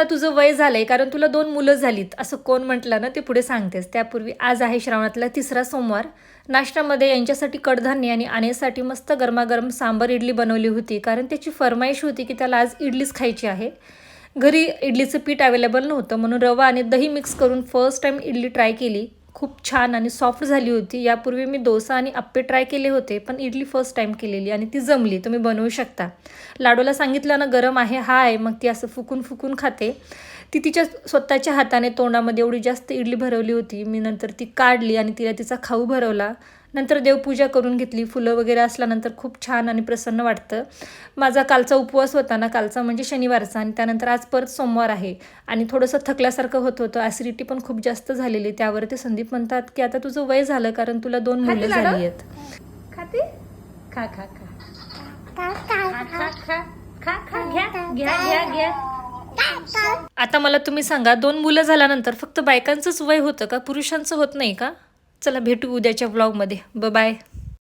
आत्ता तुझं वय झालंय कारण तुला दोन मुलं झालीत असं कोण म्हटलं ना ते पुढे सांगतेस. त्यापूर्वी आज आहे श्रावणातला तिसरा सोमवार. नाश्त्यामध्ये यांच्यासाठी कडधान्य आणि आणेसाठी मस्त गरमागरम सांबर इडली बनवली होती कारण त्याची फरमाईश होती की त्याला आज इडलीच खायची आहे. घरी इडलीचं पीठ अवेलेबल नव्हतं म्हणून रवा आणि दही मिक्स करून फर्स्ट टाईम इडली ट्राय केली. खूप छान आणि सॉफ्ट झाली होती. यापूर्वी मी डोसा आणि आप्पे ट्राय केले होते पण इडली फर्स्ट टाईम केलेली आणि ती जमली. तुम्ही बनवू शकता. लाडूला सांगितलं ना गरम आहे हा आहे मग ती असं फुकून फुकून खाते. ती तिच्या स्वतःच्या हाताने तोंडामध्ये एवढी जास्त इडली भरवली होती. मी नंतर ती काढली आणि तिला तिचा खाऊ भरवला. नंतर देवपूजा करून घेतली. फुलं वगैरे असल्यानंतर खूप छान आणि प्रसन्न वाटतं. माझा कालचा उपवास होता ना कालचा म्हणजे शनिवारचा आणि त्यानंतर आज परत सोमवार आहे. आणि थोडंसं थकल्यासारखं होत होतं. ॲसिडिटी पण खूप जास्त झालेली. त्यावर ते संदीप म्हणतात की आता तुझं वय झालं कारण तुला दोन मुलं झाली आहेत. खा खा खा. खा खा घ्या घ्या घ्या आता मला तुम्ही सांगा दोन मुलं झाल्यानंतर फक्त बायकांचंच वय होतं का? पुरुषांचं होत नाही का? चला भेटू उद्याच्या व्लॉगमध्ये ब बाय